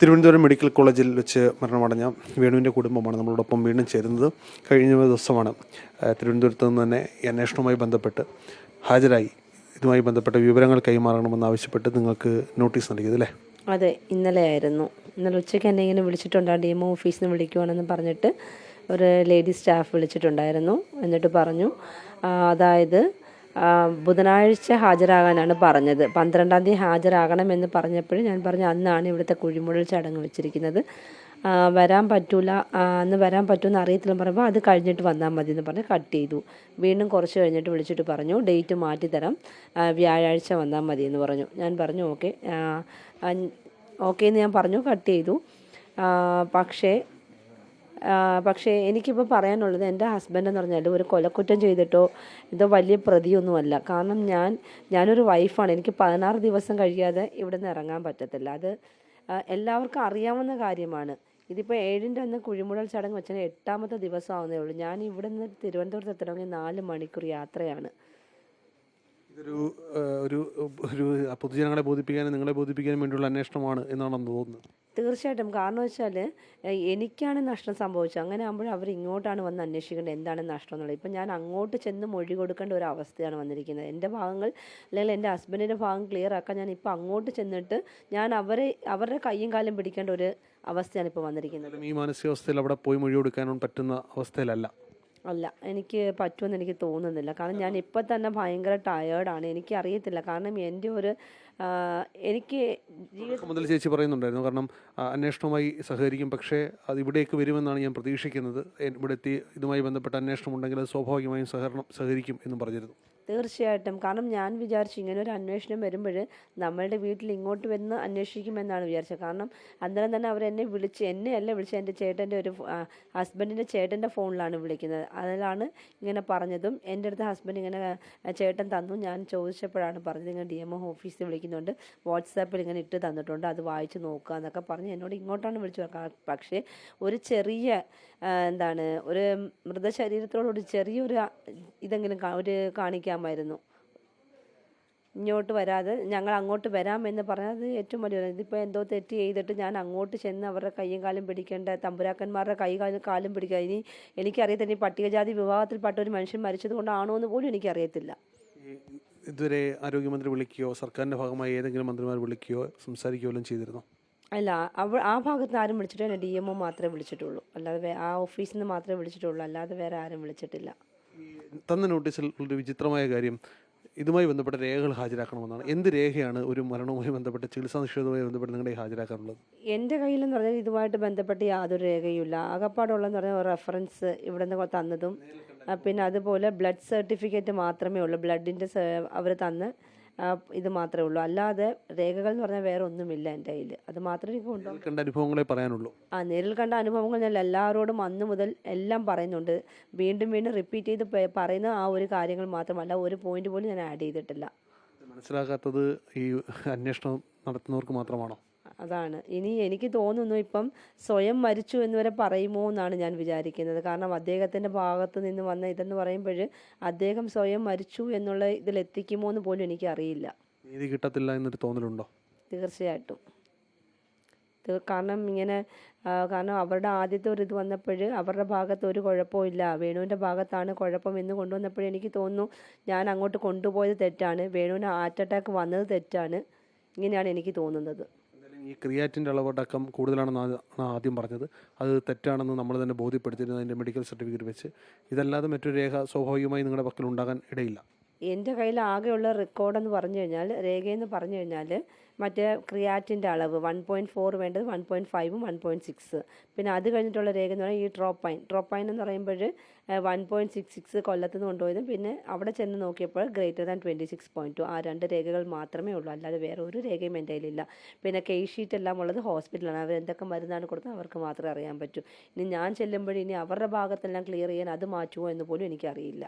Thiruvananthapuram medical കോളേജിൽ വെച്ച് മരണമടഞ്ഞ വേണുവിന്റെ കുടുംബമാണ് നമ്മളോടൊപ്പം വീണ്ടും ചേരുന്നത്. കഴിഞ്ഞ ദിവസമാണ് തിരുവനന്തപുരത്ത് നിന്ന് തന്നെ അന്വേഷണവുമായി ബന്ധപ്പെട്ട് ഹാജരായി. ഇതുമായി ബന്ധപ്പെട്ട വിവരങ്ങൾ കൈമാറണമെന്ന് ആവശ്യപ്പെട്ട് നിങ്ങൾക്ക് നോട്ടീസ് നൽകിയത് അല്ലേ? അതെ ഇന്നലെ ആയിരുന്നു ഇന്നലെ ഉച്ചയ്ക്ക് എന്നെ ഇങ്ങനെ വിളിച്ചിട്ടുണ്ട്. ഡി എം ഓഫീസിൽ നിന്ന് വിളിക്കുവാണെന്ന് പറഞ്ഞിട്ട് ഒരു ലേഡി സ്റ്റാഫ് വിളിച്ചിട്ടുണ്ടായിരുന്നു. എന്നിട്ട് പറഞ്ഞു അതായത് ബുധനാഴ്ച ഹാജരാകാനാണ് പറഞ്ഞത്. പന്ത്രണ്ടാം തീയതി ഹാജരാകണമെന്ന് പറഞ്ഞപ്പോഴും ഞാൻ പറഞ്ഞു അന്നാണ് ഇവിടുത്തെ കുഴിമുഴൽ ചടങ്ങ് വെച്ചിരിക്കുന്നത്. വരാൻ പറ്റൂല അന്ന് വരാൻ പറ്റുമെന്ന് അറിയത്തില്ല പറയുമ്പോൾ അത് കഴിഞ്ഞിട്ട് വന്നാൽ മതി എന്ന് പറഞ്ഞ് കട്ട് ചെയ്തു. വീണ്ടും കുറച്ച് കഴിഞ്ഞിട്ട് വിളിച്ചിട്ട് പറഞ്ഞു ഡേറ്റ് മാറ്റി തരാം. വ്യാഴാഴ്ച വന്നാൽ മതി എന്ന് പറഞ്ഞു. ഞാൻ പറഞ്ഞു ഓക്കെ. ഓക്കെ എന്ന് ഞാൻ പറഞ്ഞു കട്ട് ചെയ്തു. പക്ഷേ പക്ഷേ എനിക്കിപ്പോൾ പറയാനുള്ളത് എന്റെ ഹസ്ബൻഡ് എന്ന് പറഞ്ഞാൽ ഒരു കൊലക്കുറ്റം ചെയ്തിട്ടോ ഇതോ വലിയ പ്രതിയൊന്നുമല്ല. കാരണം ഞാൻ ഞാനൊരു വൈഫാണ് എനിക്ക് പതിനാറ് ദിവസം കഴിയാതെ ഇവിടെ നിന്ന് ഇറങ്ങാൻ പറ്റത്തില്ല. അത് എല്ലാവർക്കും അറിയാവുന്ന കാര്യമാണ്. ഇതിപ്പോൾ ഏഴിന്റെ അന്ന് കുഴിമുടൽ ചടങ്ങ് വെച്ചാൽ എട്ടാമത്തെ ദിവസം ആവുന്നേ ഉള്ളൂ. ഞാൻ ഇവിടെ നിന്ന് തിരുവനന്തപുരത്ത് എത്തണമെങ്കിൽ നാല് മണിക്കൂർ യാത്രയാണ്. ഇതൊരു ഒരു ഒരു പൊതുജനങ്ങളെ ബോധിപ്പിക്കാനും നിങ്ങളെ ബോധിപ്പിക്കാനും വേണ്ടിയുള്ള അന്വേഷണമാണ് എന്നാണെന്ന് തോന്നുന്നത് തീർച്ചയായിട്ടും. കാരണം വെച്ചാൽ എനിക്കാണ് നഷ്ടം സംഭവിച്ചത്. അങ്ങനെ ആകുമ്പോൾ അവർ ഇങ്ങോട്ടാണ് വന്ന് അന്വേഷിക്കേണ്ടത്. എന്താണ് നഷ്ടം എന്നുള്ളത്. ഇപ്പം ഞാൻ അങ്ങോട്ട് ചെന്ന് മൊഴി കൊടുക്കേണ്ട ഒരു അവസ്ഥയാണ് വന്നിരിക്കുന്നത്. എന്റെ ഭാഗങ്ങൾ അല്ലെങ്കിൽ എന്റെ ഹസ്ബൻഡിന്റെ ഭാഗം ക്ലിയർ ആക്കാൻ ഞാൻ ഇപ്പോൾ അങ്ങോട്ട് ചെന്നിട്ട് ഞാൻ അവരെ അവരുടെ കൈയും കാലും പിടിക്കേണ്ട ഒരു അവസ്ഥയാണ് ഇപ്പോൾ വന്നിരിക്കുന്നത്. ഈ മാനസികാവസ്ഥയിൽ അവിടെ പോയി മൊഴി കൊടുക്കാനും പറ്റുന്ന അവസ്ഥയിലല്ല. അല്ല എനിക്ക് പറ്റുമെന്ന് എനിക്ക് തോന്നുന്നില്ല. കാരണം ഞാൻ ഇപ്പം തന്നെ ഭയങ്കര ടയേർഡാണ് എനിക്ക് അറിയത്തില്ല കാരണം എന്റെ ഒരു എനിക്ക് മുതൽ ചേച്ചി പറയുന്നുണ്ടായിരുന്നു. കാരണം അന്വേഷണവുമായി സഹകരിക്കും. പക്ഷേ അത് ഇവിടേക്ക് വരുമെന്നാണ് ഞാൻ പ്രതീക്ഷിക്കുന്നത്. ഇവിടെ എത്തി ഇതുമായി ബന്ധപ്പെട്ട അന്വേഷണം ഉണ്ടെങ്കിൽ സ്വാഭാവികമായും സഹകരണം സഹകരിക്കും എന്നും പറഞ്ഞിരുന്നു. തീർച്ചയായിട്ടും. കാരണം ഞാൻ വിചാരിച്ചു ഇങ്ങനെ ഒരു അന്വേഷണം വരുമ്പോൾ നമ്മളുടെ വീട്ടിൽ ഇങ്ങോട്ട് വന്ന് അന്വേഷിക്കുമെന്നാണ് വിചാരിച്ചത്. കാരണം അന്നേരം തന്നെ അവർ എന്നെ വിളിച്ച് എന്നെ അല്ല വിളിച്ച് എന്റെ ചേട്ടന്റെ ഒരു ഹസ്ബൻഡിന്റെ ചേട്ടന്റെ ഫോണിലാണ് വിളിക്കുന്നത്. അതിലാണ് ഇങ്ങനെ പറഞ്ഞതും എന്റെ അടുത്ത് ഹസ്ബൻഡ് ഇങ്ങനെ ചേട്ടൻ തന്നു. ഞാൻ ചോദിച്ചപ്പോഴാണ് പറഞ്ഞത് ഇങ്ങനെ ഡി എം ഒ ഓഫീസിൽ വിളിക്കുന്നുണ്ട് വാട്സാപ്പിൽ ഇങ്ങനെ ഇട്ട് തന്നിട്ടുണ്ട് അത് വായിച്ച് നോക്കുക എന്നൊക്കെ പറഞ്ഞ് എന്നോട് ഇങ്ങോട്ടാണ് വിളിച്ചു. പക്ഷേ ഒരു ചെറിയ എന്താണ് ഒരു മൃതശരീരത്തോടൊരു ചെറിയൊരു ഇതെങ്കിലും ഒരു ഒരു കാണിക്കാമായിരുന്നു ഇങ്ങോട്ട് വരാതെ ഞങ്ങൾ അങ്ങോട്ട് വരാം എന്ന് പറഞ്ഞത് ഏറ്റവും വലിയ ഇതിപ്പോൾ എന്തോ തെറ്റ് ചെയ്തിട്ട് ഞാൻ അങ്ങോട്ട് ചെന്ന് അവരുടെ കൈയും കാലും പിടിക്കേണ്ട തമ്പുരാക്കന്മാരുടെ കൈ കാലും കാലും പിടിക്കുക ഇനി എനിക്കറിയത്തില്ല ഈ പട്ടികജാതി വിഭാഗത്തിൽപ്പെട്ട ഒരു മനുഷ്യൻ മരിച്ചത് കൊണ്ടാണോ എന്ന് പോലും എനിക്കറിയത്തില്ല. ഇതുവരെ ആരോഗ്യമന്ത്രി വിളിക്കുകയോ സർക്കാരിന്റെ ഭാഗമായി ഏതെങ്കിലും മന്ത്രിമാർ വിളിക്കുകയോ സംസാരിക്കുകയോ എല്ലാം ചെയ്തിരുന്നു? അല്ല അവ ആ ഭാഗത്ത് ആരും വിളിച്ചിട്ടില്ല ഡി എം ഒ മാത്രമേ വിളിച്ചിട്ടുള്ളൂ. അല്ലാതെ ആ ഓഫീസിൽ നിന്ന് മാത്രമേ വിളിച്ചിട്ടുള്ളൂ. അല്ലാതെ വേറെ ആരും വിളിച്ചിട്ടില്ല. തന്ന നോട്ടീസിൽ ഒരു വിചിത്രമായ കാര്യം ഇതുമായി ബന്ധപ്പെട്ട രേഖകൾ ഹാജരാക്കണമെന്നാണ്. എന്ത് രേഖയാണ് ഒരു മരണവുമായി ബന്ധപ്പെട്ട് ചികിത്സാ നിഷേധവുമായി ബന്ധപ്പെട്ട് നിങ്ങളുടെ ഹാജരാക്കാറുള്ളത് എന്റെ കയ്യിലെന്ന് പറഞ്ഞാൽ ഇതുമായിട്ട് ബന്ധപ്പെട്ട് യാതൊരു രേഖയുമില്ല. ആകപ്പാടുള്ളതെന്ന് പറഞ്ഞാൽ റെഫറൻസ് ഇവിടെ നിന്ന് തന്നതും പിന്നെ അതുപോലെ ബ്ലഡ് സർട്ടിഫിക്കറ്റ് മാത്രമേ ഉള്ളൂ. ബ്ലഡിന്റെ അവർ തന്ന്. ഇത് മാത്രമേ ഉള്ളൂ. അല്ലാതെ രേഖകൾ എന്ന് പറഞ്ഞാൽ വേറെ ഒന്നുമില്ല എന്റെ കയ്യിൽ. അത് മാത്രമേ എനിക്ക് കൊണ്ടുപോകാൻ നേരിൽ കണ്ട അനുഭവങ്ങളെ പറയാനുള്ളൂ. ആ നേരിൽ കണ്ട അനുഭവങ്ങൾ ഞാൻ എല്ലാവരോടും അന്ന് മുതൽ എല്ലാം പറയുന്നുണ്ട്. വീണ്ടും വീണ്ടും റിപ്പീറ്റ് ചെയ്ത് പറയുന്ന ആ ഒരു കാര്യങ്ങൾ മാത്രമല്ല ഒരു പോയിന്റ് പോലും ഞാൻ ആഡ് ചെയ്തിട്ടില്ല. മനസ്സിലാക്കാത്തത് ഈ അന്വേഷണം നടത്തുന്നവർക്ക് മാത്രമാണോ? അതാണ്. ഇനി എനിക്ക് തോന്നുന്നു ഇപ്പം സ്വയം മരിച്ചു എന്ന് വരെ പറയുമോ എന്നാണ് ഞാൻ വിചാരിക്കുന്നത്. കാരണം അദ്ദേഹത്തിന്റെ ഭാഗത്ത് നിന്ന് വന്ന ഇതെന്ന് പറയുമ്പോൾ അദ്ദേഹം സ്വയം മരിച്ചു എന്നുള്ള ഇതിൽ എത്തിക്കുമോ എന്ന് പോലും എനിക്ക് അറിയില്ല നീതി കിട്ടത്തില്ല എന്നൊരു തോന്നലുണ്ടോ? തീർച്ചയായിട്ടും. കാരണം ഇങ്ങനെ കാരണം അവരുടെ ആദ്യത്തെ ഒരു ഇത് വന്നപ്പോൾ അവരുടെ ഭാഗത്ത് ഒരു കുഴപ്പമില്ല വേണുവിന്റെ ഭാഗത്താണ് കുഴപ്പം എന്ന് കൊണ്ടുവന്നപ്പോൾ എനിക്ക് തോന്നുന്നു ഞാൻ അങ്ങോട്ട് കൊണ്ടുപോയത് തെറ്റാണ്. വേണുവിന് ഹാർട്ട് അറ്റാക്ക് വന്നത് തെറ്റാണ്. ഇങ്ങനെയാണ് എനിക്ക് തോന്നുന്നത്. ഈ ക്രിയാറ്റിന്റെ അളവടക്കം കൂടുതലാണെന്ന് ആദ്യം പറഞ്ഞത്. അത് തെറ്റാണെന്ന് നമ്മൾ തന്നെ ബോധ്യപ്പെടുത്തിയിരുന്നു അതിന്റെ മെഡിക്കൽ സർട്ടിഫിക്കറ്റ് വെച്ച്. ഇതല്ലാതെ മറ്റൊരു രേഖ സ്വാഭാവികമായി നിങ്ങളുടെ പക്കൽ ഉണ്ടാകാൻ ഇടയില്ല. എന്റെ കയ്യിൽ ആകെയുള്ള റെക്കോർഡെന്ന് പറഞ്ഞു കഴിഞ്ഞാൽ രേഖയെന്ന് പറഞ്ഞു കഴിഞ്ഞാൽ മറ്റേ ക്രിയാറ്റിന്റെ അളവ് വൺ പോയിന്റ് ഫോർ വേണ്ടത് വൺ പോയിന്റ് ഫൈവും വൺ പോയിന്റ് സിക്സ് പിന്നെ അത് കഴിഞ്ഞിട്ടുള്ള രേഖ എന്ന് പറയുന്നത് ഈ ട്രോപ്പൈൻ. ട്രോപ്പൈൻ എന്ന് പറയുമ്പോൾ വൺ പോയിന്റ് സിക്സ് സിക്സ് കൊല്ലത്ത് നിന്ന് കൊണ്ടുപോയതും പിന്നെ അവിടെ ചെന്ന് നോക്കിയപ്പോൾ greater than twenty six point two ആ രണ്ട് രേഖകൾ മാത്രമേ ഉള്ളൂ. അല്ലാതെ വേറെ ഒരു രേഖയും എന്റെ കയ്യിലില്ല പിന്നെ കെ ഷീറ്റ് എല്ലാം ഉള്ളത് ഹോസ്പിറ്റലാണ് അവർ എന്തൊക്കെ മരുന്നാണ് കൊടുത്തത് അവർക്ക് മാത്രമേ അറിയാൻ പറ്റൂ. ഇനി ഞാൻ ചെല്ലുമ്പോൾ ഇനി അവരുടെ ഭാഗത്തെല്ലാം ക്ലിയർ ചെയ്യാൻ അത് മാറ്റുമോ എന്ന് പോലും എനിക്കറിയില്ല.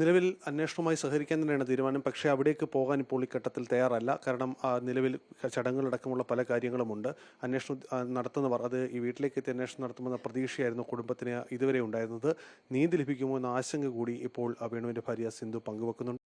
നിലവിൽ അന്വേഷണവുമായി സഹകരിക്കാൻ തന്നെയാണ് തീരുമാനം. പക്ഷേ അവിടേക്ക് പോകാൻ ഇപ്പോൾ ഈ ഘട്ടത്തിൽ തയ്യാറല്ല. കാരണം നിലവിൽ ചടങ്ങുകളടക്കമുള്ള പല കാര്യങ്ങളുമുണ്ട്. അന്വേഷണം നടത്തുന്നവർ അത് ഈ വീട്ടിലേക്ക് എത്തി അന്വേഷണം നടത്തുമെന്ന പ്രതീക്ഷയായിരുന്നു കുടുംബത്തിന് ഇതുവരെ ഉണ്ടായിരുന്നത്. നീതി ലഭിക്കുമോ എന്ന ആശങ്ക കൂടി ഇപ്പോൾ വേണുവിന്റെ ഭാര്യ സിന്ധു പങ്കുവെക്കുന്നുണ്ട്.